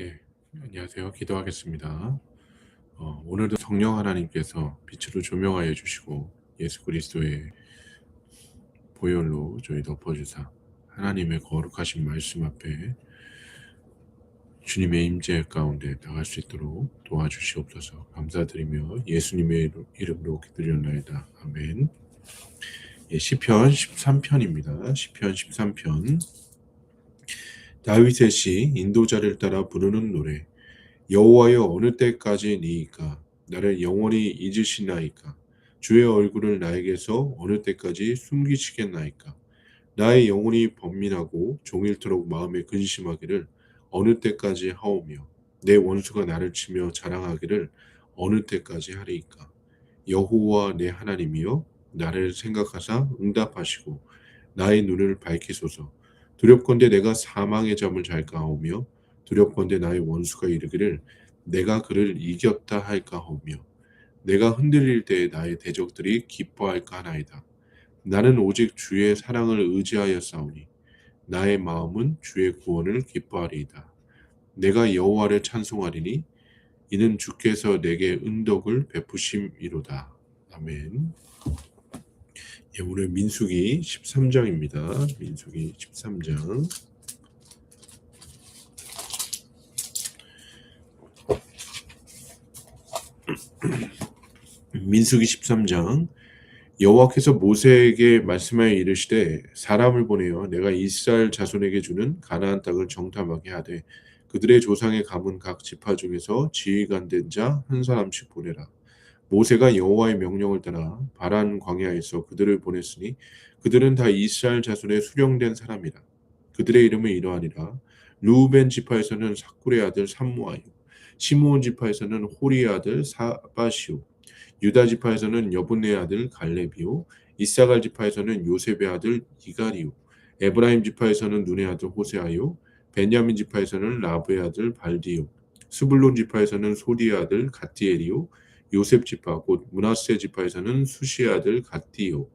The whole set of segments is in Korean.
예, 안녕하세요. 기도하겠습니다. 어, 오늘도 성령 하나님께서 빛으로 조명하여 주시고 예수 그리스도의 보혈로 저희 덮어주사 하나님의 거룩하신 말씀 앞에 주님의 임재 가운데 나갈 수 있도록 도와주시옵소서 감사드리며 예수님의 이름- 이름으로 기도드렸나이다. 아멘. 예, 시편 13편입니다. 시편 13편 다윗의 시 인도자를 따라 부르는 노래 여호와여 어느 때까지 니이까? 나를 영원히 잊으시나이까? 주의 얼굴을 나에게서 어느 때까지 숨기시겠나이까? 나의 영혼이 번민하고 종일토록 마음에 근심하기를 어느 때까지 하오며 내 원수가 나를 치며 자랑하기를 어느 때까지 하리이까? 여호와 내 하나님이여 나를 생각하사 응답하시고 나의 눈을 밝히소서 두렵건대 내가 사망의 잠을 잘까 하오며 두렵건대 나의 원수가 이르기를 내가 그를 이겼다 할까 하오며 내가 흔들릴 때에 나의 대적들이 기뻐할까 하나이다. 나는 오직 주의 사랑을 의지하여 싸우니 나의 마음은 주의 구원을 기뻐하리이다. 내가 여호와를 찬송하리니 이는 주께서 내게 은덕을 베푸심이로다. 아멘. 예, 오늘 민수기 13장입니다. 민수기 13장. 민수기 13장 여호와께서 모세에게 말씀하여 이르시되 사람을 보내어 내가 이스라엘 자손에게 주는 가나안 땅을 정탐하게 하되 그들의 조상의 가문 각 지파 중에서 지휘관 된 자 한 사람씩 보내라. 모세가 여호와의 명령을 따라 바란 광야에서 그들을 보냈으니 그들은 다 이스라엘 자손의 수령된 사람이라. 그들의 이름은 이러하니라. 루벤 지파에서는 사쿠의 아들 삼무아요. 시므온 지파에서는 호리의 아들 사바시오. 유다 지파에서는 여분의 아들 갈렙이요. 이사갈 지파에서는 요셉의 아들 이가리요. 에브라임 지파에서는 눈의 아들 호세아요. 베냐민 지파에서는 라브의 아들 발디요. 스불론 지파에서는 소디의 아들 가티엘이요. 요셉 지파 곧 문하세 지파에서는 수시의 아들 갓디요.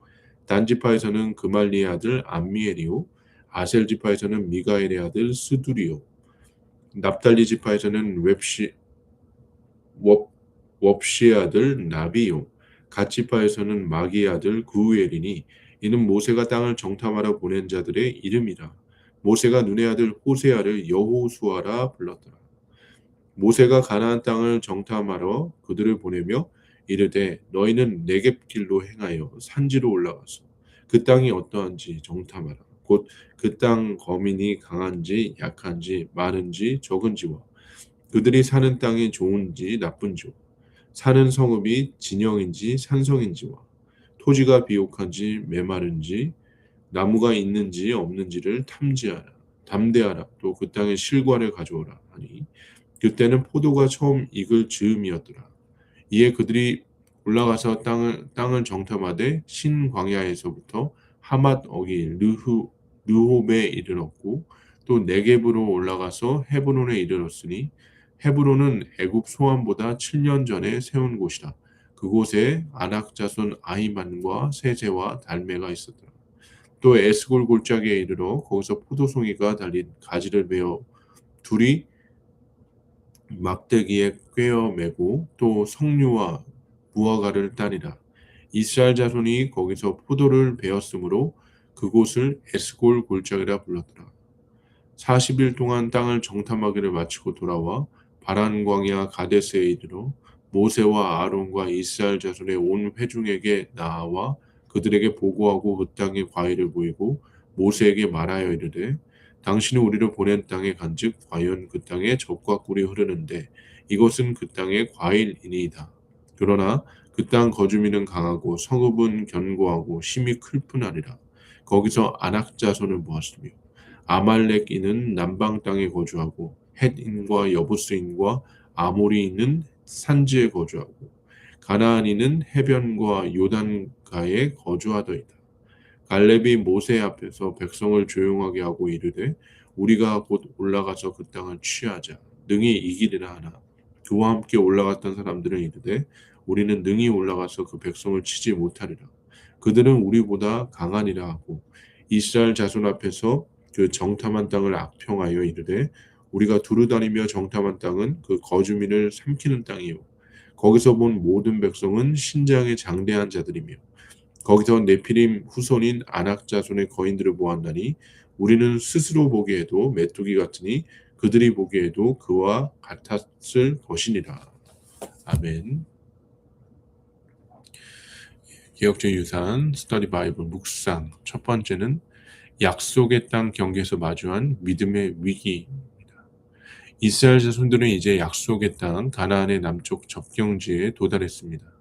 단 지파에서는 그말리의 아들 암미엘이요. 아셀 지파에서는 미가엘의 아들 스두리요. 납달리 지파에서는 웹시 웁 웁시의 아들 나비요. 갓 지파에서는 마기의 아들 구우엘이니 이는 모세가 땅을 정탐하러 보낸 자들의 이름이라. 모세가 눈의 아들 호세아를 여호수아라 불렀더라. 모세가 가나안 땅을 정탐하러 그들을 보내며 이르되 너희는 네겝 길로 행하여 산지로 올라가서 그 땅이 어떠한지 정탐하라. 곧 그 땅 거민이 강한지 약한지 많은지 적은지와 그들이 사는 땅이 좋은지 나쁜지와 사는 성읍이 진영인지 산성인지와 토지가 비옥한지 메마른지 나무가 있는지 없는지를 탐지하라. 담대하라. 또 그 땅의 실과를 가져오라 하니 그때는 포도가 처음 익을 즈음이었더라. 이에 그들이 올라가서 땅을 땅을 정탐하되 신광야에서부터 하맛 어기 르후 르홉에 이르렀고 또 네겝으로 올라가서 헤브론에 이르렀으니 헤브론은 애굽 소환보다 7년 전에 세운 곳이라. 그곳에 아낙 자손 아히만과 세제와 달메가 있었더라. 또 에스골 골짜기에 이르러 거기서 포도송이가 달린 가지를 베어 둘이 막대기에 꿰어 매고 또 석류와 무화과를 따니라. 이스라엘 자손이 거기서 포도를 베었으므로 그곳을 에스골 골짜기라 불렀더라. 40일 동안 땅을 정탐하기를 마치고 돌아와 바란 광야 가데스에 이르러 모세와 아론과 이스라엘 자손의 온 회중에게 나와 그들에게 보고하고 그 땅의 과일을 보이고 모세에게 말하여 이르되 당신이 우리를 보낸 땅에 간즉 과연 그 땅에 젖과 꿀이 흐르는데 이것은 그 땅의 과일이니이다. 그러나 그 땅 거주민은 강하고 성읍은 견고하고 심히 클 뿐아니라. 거기서 아낙 자손을 모았으며 아말렉인은 남방 땅에 거주하고 헷인과 여부스인과 아모리인은 산지에 거주하고 가나안인은 해변과 요단가에 거주하더이다. 갈렙이 모세 앞에서 백성을 조용하게 하고 이르되 우리가 곧 올라가서 그 땅을 취하자. 능히 이기리라 하나. 그와 함께 올라갔던 사람들은 이르되 우리는 능히 올라가서 그 백성을 치지 못하리라. 그들은 우리보다 강하니라 하고 이스라엘 자손 앞에서 그 정탐한 땅을 악평하여 이르되 우리가 두루다니며 정탐한 땅은 그 거주민을 삼키는 땅이요. 거기서 본 모든 백성은 신장에 장대한 자들이며 거기서 네피림 후손인 아낙 자손의 거인들을 보았나니 우리는 스스로 보기에도 메뚜기 같으니 그들이 보기에도 그와 같았을 것이니라. 아멘. 기억적 유산 스터디 바이블 묵상 첫 번째는 약속의 땅 경계에서 마주한 믿음의 위기입니다. 이스라엘 자손들은 이제 약속의 땅 가나안의 남쪽 접경지에 도달했습니다.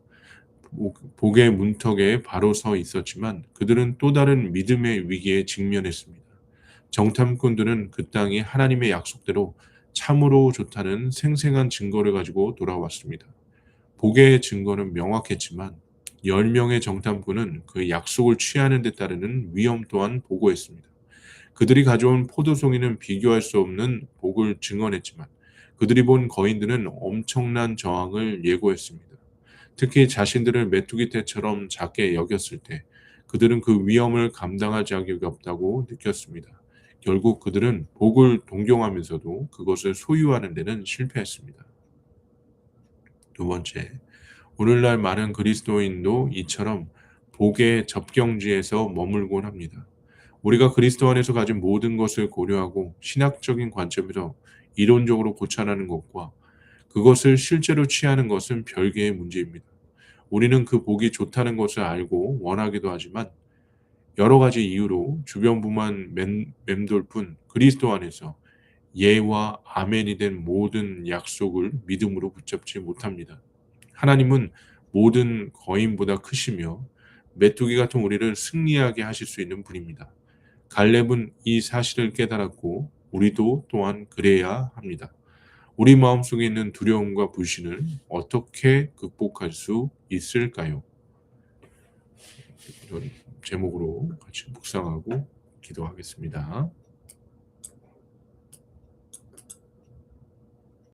복의 문턱에 바로 서 있었지만 그들은 또 다른 믿음의 위기에 직면했습니다. 정탐꾼들은 그 땅이 하나님의 약속대로 참으로 좋다는 생생한 증거를 가지고 돌아왔습니다. 복의 증거는 명확했지만 10명의 정탐꾼은 그 약속을 취하는 데 따르는 위험 또한 보고했습니다. 그들이 가져온 포도송이는 비교할 수 없는 복을 증언했지만 그들이 본 거인들은 엄청난 저항을 예고했습니다. 특히 자신들을 메뚜기 떼처럼 작게 여겼을 때 그들은 그 위험을 감당할 자격이 없다고 느꼈습니다. 결국 그들은 복을 동경하면서도 그것을 소유하는 데는 실패했습니다. 두 번째, 오늘날 많은 그리스도인도 이처럼 복의 접경지에서 머물곤 합니다. 우리가 그리스도 안에서 가진 모든 것을 고려하고 신학적인 관점에서 이론적으로 고찰하는 것과 그것을 실제로 취하는 것은 별개의 문제입니다. 우리는 그 복이 좋다는 것을 알고 원하기도 하지만 여러 가지 이유로 주변부만 맴돌 뿐 그리스도 안에서 예와 아멘이 된 모든 약속을 믿음으로 붙잡지 못합니다. 하나님은 모든 거인보다 크시며 메뚜기 같은 우리를 승리하게 하실 수 있는 분입니다. 갈렙은 이 사실을 깨달았고 우리도 또한 그래야 합니다. 우리 마음속에 있는 두려움과 불신을 어떻게 극복할 수 있을까요? 이런 제목으로 같이 묵상하고 기도하겠습니다.